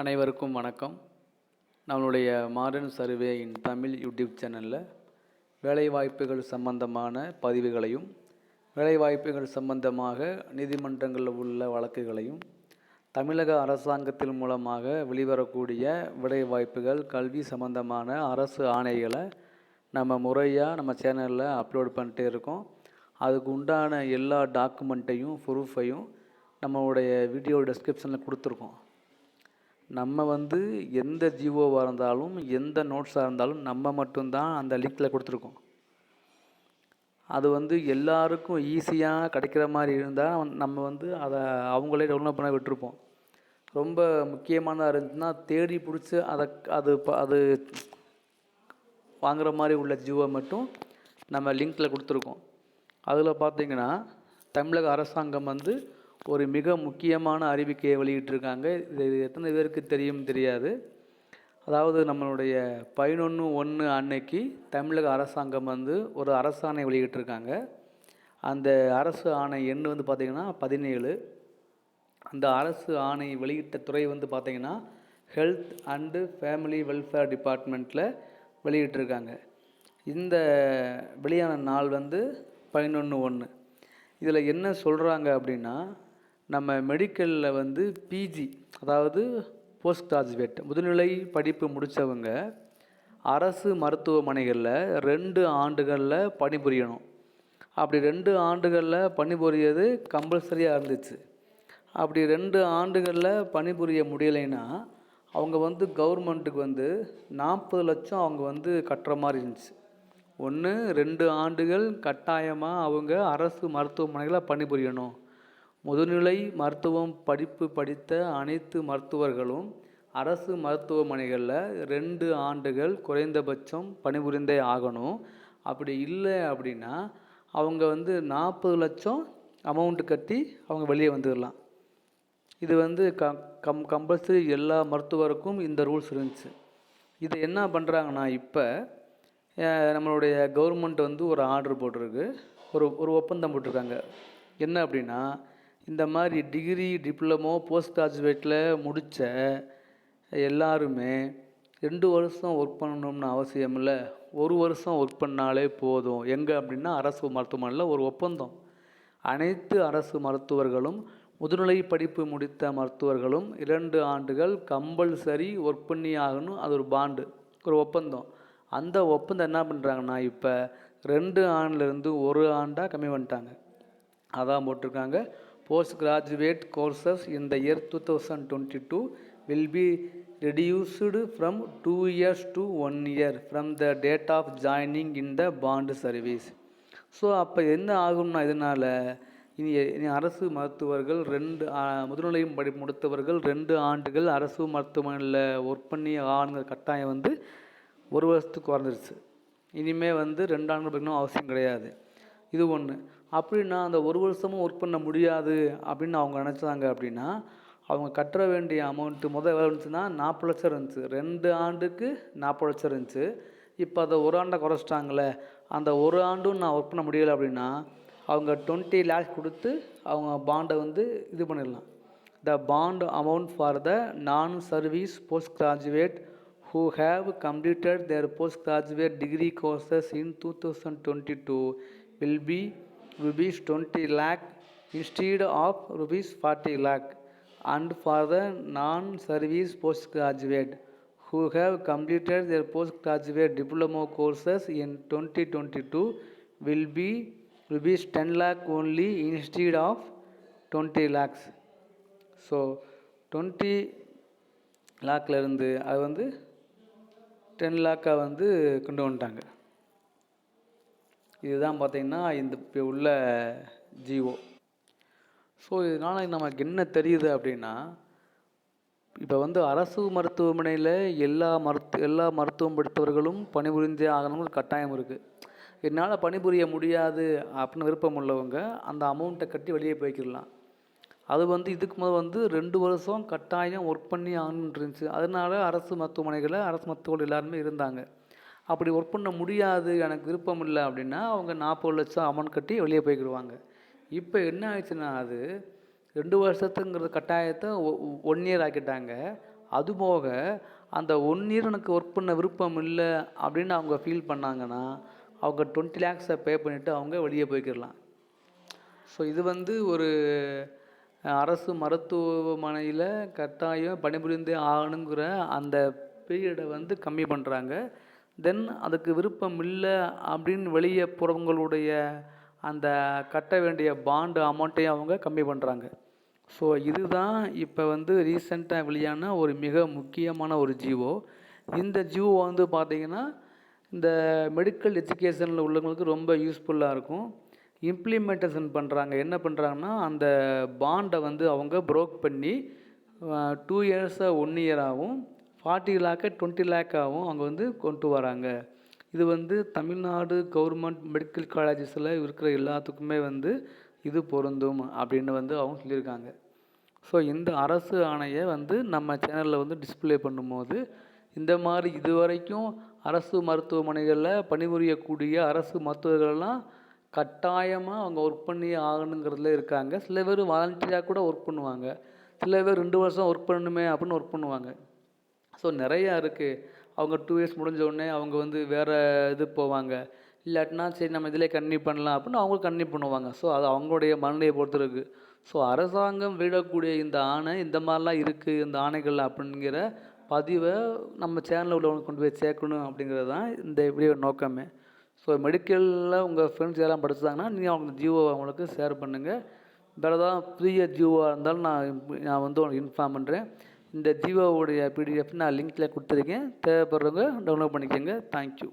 அனைவருக்கும் வணக்கம். நம்மளுடைய மாடர்ன் சர்வே இன் தமிழ் யூடியூப் சேனலில் வேலைவாய்ப்புகள் சம்பந்தமான பதிவுகளையும் வேலைவாய்ப்புகள் சம்பந்தமாக நீதிமன்றங்களில் உள்ள வழக்குகளையும் தமிழக அரசாங்கத்தின் மூலமாக வெளிவரக்கூடிய வேலைவாய்ப்புகள் கல்வி சம்பந்தமான அரசு ஆணைகளை நம்ம முறையாக நம்ம சேனலில் அப்லோட் பண்ணிட்டே இருக்கோம். அதுக்கு உண்டான எல்லா டாக்குமெண்ட்டையும் ப்ரூஃபையும் நம்மளுடைய வீடியோ டிஸ்கிரிப்ஷனில் கொடுத்துருக்கோம். நம்ம வந்து எந்த ஜிஓவாக இருந்தாலும் எந்த நோட்ஸாக இருந்தாலும் நம்ம மட்டும்தான் அந்த லிங்கில் கொடுத்துருக்கோம். அது வந்து எல்லாருக்கும் ஈஸியாக கிடைக்கிற மாதிரி இருந்தால் நம்ம வந்து அதை அவங்களே டவுன்லோட் பண்ண விட்டுருப்போம். ரொம்ப முக்கியமானதாக இருந்துச்சுன்னா தேடி பிடிச்சி அதை அது ப- அது வாங்குகிற மாதிரி உள்ள ஜிஓ மட்டும் நம்ம லிங்க்கில் கொடுத்துருக்கோம். அதில் பார்த்தீங்கன்னா தமிழக அரசாங்கம் வந்து ஒரு மிக முக்கியமான அறிவிக்கையை வெளியிட்டிருக்காங்க. இது எத்தனை பேருக்கு தெரியும் தெரியாது. அதாவது நம்மளுடைய பதினொன்று ஒன்று அன்னைக்கு தமிழக அரசாங்கம் வந்து ஒரு அரசாணை வெளியிட்டிருக்காங்க. அந்த அரசு ஆணை எண் வந்து பார்த்திங்கன்னா பதினேழு. அந்த அரசு ஆணை வெளியிட்ட துறை வந்து பார்த்திங்கன்னா ஹெல்த் அண்டு ஃபேமிலி வெல்ஃபேர் டிபார்ட்மெண்ட்டில் வெளியிட்டிருக்காங்க. இந்த வெளியான நாள் வந்து பதினொன்று ஒன்று இதில் என்ன சொல்கிறாங்க அப்படின்னா நம்ம மெடிக்கலில் வந்து பிஜி அதாவது போஸ்ட் கிராஜுவேட் முதுநிலை படிப்பு முடித்தவங்க அரசு மருத்துவமனைகளில் ரெண்டு ஆண்டுகளில் பணிபுரியணும். அப்படி ரெண்டு ஆண்டுகளில் பணிபுரியது கம்பல்சரியாக இருந்துச்சு. அப்படி ரெண்டு ஆண்டுகளில் பணிபுரிய முடியலைன்னா அவங்க வந்து கவர்மெண்ட்டுக்கு வந்து நாற்பது லட்சம் அவங்க வந்து கட்டுற மாதிரி இருந்துச்சு. ஒன்று ரெண்டு ஆண்டுகள் கட்டாயமாக அவங்க அரசு மருத்துவமனைகளில் பணிபுரியணும். முதுநிலை மருத்துவம் படிப்பு படித்த அனைத்து மருத்துவர்களும் அரசு மருத்துவமனைகளில் ரெண்டு ஆண்டுகள் குறைந்தபட்சம் பணிபுரிந்தே ஆகணும். அப்படி இல்லை அப்படின்னா அவங்க வந்து நாற்பது லட்சம் அமௌண்ட்டு கட்டி அவங்க வெளியே வந்துடலாம். இது வந்து க கம் கம்பல்சரி எல்லா மருத்துவருக்கும் இந்த ரூல்ஸ் இருந்துச்சு. இது என்ன பண்ணுறாங்கன்னா இப்போ நம்மளுடைய கவர்மெண்ட் வந்து ஒரு ஆர்டர் போட்டிருக்கு. ஒரு ஒரு ஒப்பந்தம் போட்டிருக்காங்க. என்ன அப்படின்னா இந்த மாதிரி டிகிரி டிப்ளமோ போஸ்ட் கிராஜுவேட்டில் முடித்த எல்லாருமே ரெண்டு வருஷம் ஒர்க் பண்ணணும்னு அவசியம் இல்லை. ஒரு வருஷம் ஒர்க் பண்ணாலே போதும். எங்கே அப்படின்னா அரசு மருத்துவமனையில் ஒரு ஒப்பந்தம். அனைத்து அரசு மருத்துவர்களும் முதுநிலை படிப்பு முடித்த மருத்துவர்களும் இரண்டு ஆண்டுகள் கம்பல்சரி ஒர்க் பண்ணி ஆகணும். அது ஒரு பாண்டு ஒரு ஒப்பந்தம். அந்த ஒப்பந்தம் என்ன பண்ணுறாங்கன்னா இப்போ ரெண்டு ஆண்டுலேருந்து ஒரு ஆண்டாக கம்மி பண்ணிட்டாங்க. அதான் போட்டிருக்காங்க. Post graduate courses in the year two thousand twenty two will be reduced from two years to one year from the date of joining in the bond service so அப்போ என்ன ஆகும்னா இதனால்? இனி இனி அரசு மருத்துவர்கள் ரெண்டு முதுநிலையும் படி முடித்தவர்கள் ரெண்டு ஆண்டுகள் அரசு மருத்துவமனையில் ஒர்க் பண்ணி ஆணுங்கிற கட்டாயம் வந்து ஒரு வருஷத்துக்கு குறைஞ்சிருச்சு. இனிமேல் வந்து ரெண்டு ஆண்டுகள் படிக்கணும் அவசியம் கிடையாது. இது ஒன்று அப்படின்னா அந்த ஒரு வருஷமும் ஒர்க் பண்ண முடியாது அப்படின்னு அவங்க நினச்சாங்க அப்படின்னா அவங்க கட்டுற வேண்டிய அமௌண்ட்டு முதல் எவ்வளோ இருந்துச்சுன்னா நாற்பது லட்சம் இருந்துச்சு. ரெண்டு ஆண்டுக்கு நாற்பது லட்சம் இருந்துச்சு. இப்போ அதை ஒரு ஆண்டை குறைச்சிட்டாங்களே. அந்த ஒரு ஆண்டும் நான் ஒர்க் பண்ண முடியலை அப்படின்னா அவங்க டுவெண்ட்டி லேக்ஸ் கொடுத்து அவங்க பாண்டை வந்து இது பண்ணிடலாம். The bond amount for the non service post graduate who have completed their post graduate degree courses in two thousand twenty two will be rupees 20 lakh instead of rupees 40 lakh and for the non-service postgraduate who have completed their postgraduate diploma courses in 2022 will be rupees 10 lakh only instead of 20 lakhs so twenty லேக்லேருந்து அது வந்து ten லேக்காக வந்து கொண்டு வந்துட்டாங்க இதுதான் பார்த்தீங்கன்னா இந்த இப்போ உள்ள ஜிஓ ஸோ இதனால் நமக்கு என்ன தெரியுது அப்படின்னா இப்போ வந்து அரசு மருத்துவமனையில் எல்லா மருத்து எல்லா மருத்துவம் படித்தவர்களும் பணிபுரிஞ்சே ஆகணும்னு கட்டாயம் இருக்குது என்னால் பணிபுரிய முடியாது அப்படின்னு விருப்பம் உள்ளவங்க அந்த அமௌண்ட்டை கட்டி வெளியே போய்க்கிடலாம். அது வந்து இதுக்கு முதல் வந்து ரெண்டு வருஷம் கட்டாயம் ஒர்க் பண்ணி ஆகணும்னு இருந்துச்சு. அதனால அரசு மருத்துவமனைகளில் அரசு மருத்துவர்கள் எல்லாருமே இருந்தாங்க. அப்படி ஒர்க் பண்ண முடியாது எனக்கு விருப்பம் இல்லை அப்படின்னா அவங்க நாற்பது லட்சம் அமௌண்ட் கட்டி வெளியே போய்க்கிடுவாங்க இப்போ என்ன ஆயிடுச்சுன்னா அது ரெண்டு வருஷத்துங்கிற கட்டாயத்தை ஒன் இயர் ஆக்கிட்டாங்க. அதுபோக அந்த ஒன் இயர் எனக்கு ஒர்க் பண்ண விருப்பம் இல்லை அப்படின்னு அவங்க ஃபீல் பண்ணாங்கன்னா அவங்க டுவெண்ட்டி லேக்ஸை பே பண்ணிவிட்டு அவங்க வெளியே போய்க்கிடலாம் ஸோ இது வந்து ஒரு அரசு மருத்துவமனையில் கட்டாயம் பணிபுரிந்தே ஆகணுங்கிற அந்த பீரியடை வந்து கம்மி பண்ணுறாங்க தென் அதுக்கு விருப்பம் இல்லை அப்படின்னு வெளியே போகிறவங்களுடைய அந்த கட்ட வேண்டிய பாண்டு அமௌண்ட்டையும் அவங்க கம்மி பண்ணுறாங்க ஸோ இதுதான் இப்போ வந்து ரீசெண்டாக வெளியான ஒரு மிக முக்கியமான ஒரு ஜீவோ. இந்த ஜீவோ வந்து பார்த்திங்கன்னா இந்த மெடிக்கல் எஜுகேஷனில் உள்ளவங்களுக்கு ரொம்ப யூஸ்ஃபுல்லாக இருக்கும். இம்ப்ளிமெண்டேஷன் பண்ணுறாங்க என்ன பண்ணுறாங்கன்னா அந்த பாண்டை வந்து அவங்க ப்ரோக் பண்ணி டூ இயர்ஸை ஒன் இயராகவும் ஃபார்ட்டி லேக்கை டுவெண்ட்டி லேக்காகவும் அவங்க வந்து கொண்டு வராங்க. இது வந்து தமிழ்நாடு கவர்மெண்ட் மெடிக்கல் காலேஜஸில் இருக்கிற எல்லாத்துக்குமே வந்து இது பொருந்தும் அப்படின்னு வந்து அவங்க சொல்லியிருக்காங்க. ஸோ இந்த அரசு ஆணையை வந்து நம்ம சேனலில் வந்து டிஸ்பிளே பண்ணும்போது இந்த மாதிரி இது வரைக்கும் அரசு மருத்துவமனைகளில் பணிபுரியக்கூடிய அரசு மருத்துவர்கள்லாம் கட்டாயமாக அவங்க ஒர்க் பண்ணி ஆகணுங்கிறதுல இருக்காங்க. சில பேர் வாலண்டியராக கூட ஒர்க் பண்ணுவாங்க. சில பேர் ரெண்டு வருஷம் ஒர்க் பண்ணணுமே அப்படின்னு ஒர்க் பண்ணுவாங்க. ஸோ நிறையா இருக்குது அவங்க டூ இயர்ஸ் முடிஞ்ச உடனே அவங்க வந்து வேறு இது போவாங்க. இல்லாட்டினா சரி நம்ம இதிலே கன்னியூ பண்ணலாம் அப்படின்னு அவங்க கன்னியூ பண்ணுவாங்க. ஸோ அது அவங்களுடைய மனநிலையை பொறுத்து இருக்குது ஸோ அரசாங்கம் வெளியிடக்கூடிய இந்த ஆணை இந்த மாதிரிலாம் இருக்குது இந்த ஆணைகள் அப்படிங்கிற பதிவை நம்ம சேனலில் உள்ளவங்க கொண்டு போய் சேர்க்கணும் அப்படிங்கிறது தான் இந்த வீடியோ நோக்கமே. ஸோ மெடிக்கலில் உங்கள் ஃப்ரெண்ட்ஸ் யாரெல்லாம் படிச்சாங்கன்னா நீங்கள் அவங்க ஜியோவை அவங்களுக்கு ஷேர் பண்ணுங்கள் வேறு ஏதாவது புதிய ஜியோவாக இருந்தாலும் நான் நான் வந்து உங்களுக்கு இன்ஃபார்ம் பண்ணுறேன் இந்த ஜியோவுடைய பிடிஎஃப் நான் லிங்க்கில் கொடுத்துருக்கேன். தேவைப்படுறவங்க டவுன்லோட் பண்ணிக்கோங்க. தேங்க்யூ